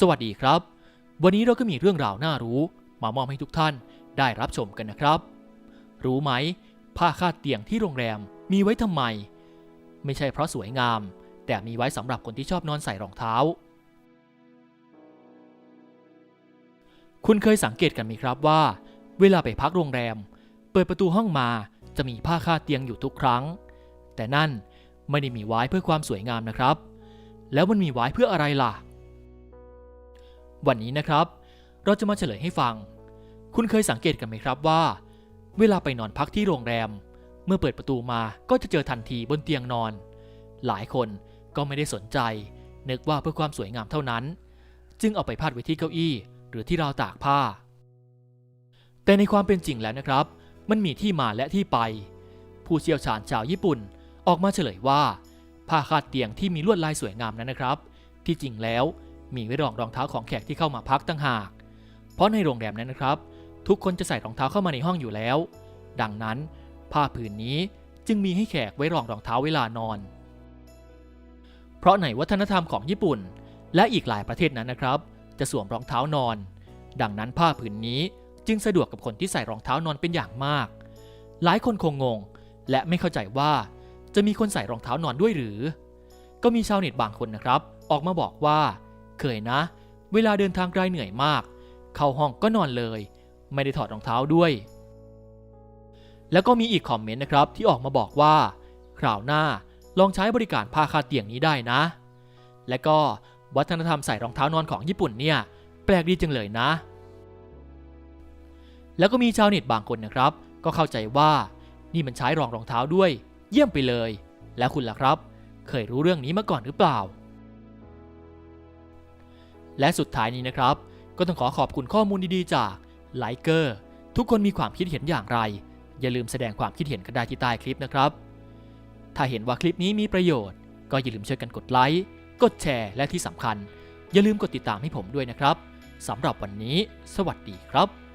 สวัสดีครับ วันนี้เราก็มีเรื่องราวน่ารู้ มามอบให้ทุกท่านได้รับชมกันนะครับ รู้ไหม ผ้าคาดเตียงที่โรงแรมมีไว้ทำไม ไม่ใช่เพราะสวยงาม แต่มีไว้สำหรับคนที่ชอบนอนใส่รองเท้า คุณเคยสังเกตกันไหมครับว่า เวลาไปพักโรงแรม เปิดประตูห้องมาจะมีผ้าคาดเตียงอยู่ทุกครั้ง แต่นั่นไม่ได้มีไว้เพื่อความสวยงามนะครับ แล้วมันมีไว้เพื่ออะไรล่ะ วันนี้นะครับ เราจะมาเฉลยให้ฟัง คุณเคยสังเกตกันไหมครับว่า เวลาไปนอนพักที่โรงแรม เมื่อเปิดประตูมาก็จะเจอทันทีบนเตียงนอน หลายคนก็ไม่ได้สนใจ นึกว่าเพื่อความสวยงามเท่านั้น จึงเอาไปพาดไว้ที่เก้าอี้ หรือที่ราวตากผ้า แต่ในความเป็นจริงแล้วนะครับ มันมีที่มาและที่ไป ผู้เชี่ยวชาญชาวญี่ปุ่นออกมาเฉลยว่าผ้าคาดเตียงที่มีลวดลายสวยงามนั้นนะครับ ที่จริงแล้ว มีไว้รองรองเท้าของแขกที่เข้ามาพักตั้งหาก เพราะในโรงแรมนั้นนะครับ ทุกคนจะใส่รองเท้าเข้ามาในห้องอยู่แล้ว ดังนั้นผ้าผืนนี้จึงมีให้แขกไว้รองรองเท้าเวลานอน เพราะในวัฒนธรรมของญี่ปุ่น และอีกหลายประเทศนั้นนะครับ จะสวมรองเท้านอน ดังนั้นผ้าผืนนี้จึงสะดวกกับคนที่ใส่รองเท้านอนเป็นอย่างมาก หลายคนคงงง และไม่เข้าใจว่าจะมีคนใส่รองเท้านอนด้วยหรือ ก็มีชาวเน็ตบางคนนะครับ ออกมาบอกว่า เคยนะ เวลาเดินทางไกลเหนื่อยมาก เข้าห้องก็นอนเลย ไม่ได้ถอดรองเท้าด้วย แล้วก็มีอีกคอมเมนต์นะครับที่ออกมาบอกว่า คราวหน้าลองใช้บริการผ้าคาดเตียงนี้ได้นะ และก็วัฒนธรรมใส่รองเท้านอนของญี่ปุ่นเนี่ย แปลกดีจังเลยนะ แล้วก็มีชาวเน็ตบางคนนะครับ ก็เข้าใจว่านี่มันใช้รองรองเท้าด้วย เยี่ยมไปเลย แล้วคุณล่ะครับ เคยรู้เรื่องนี้มาก่อนหรือเปล่า และสุดท้ายนี้นะครับ ก็ต้องขอขอบคุณข้อมูลดีๆจากไลเกอร์ทุกคนมีความคิดเห็นอย่างไร อย่าลืมแสดงความคิดเห็นกันได้ที่ใต้คลิปนะครับ ถ้าเห็นว่าคลิปนี้มีประโยชน์ ก็อย่าลืมช่วยกันกดไลค์กดแชร์และที่สำคัญ อย่าลืมกดติดตามให้ผมด้วยนะครับสำหรับวันนี้ สวัสดีครับ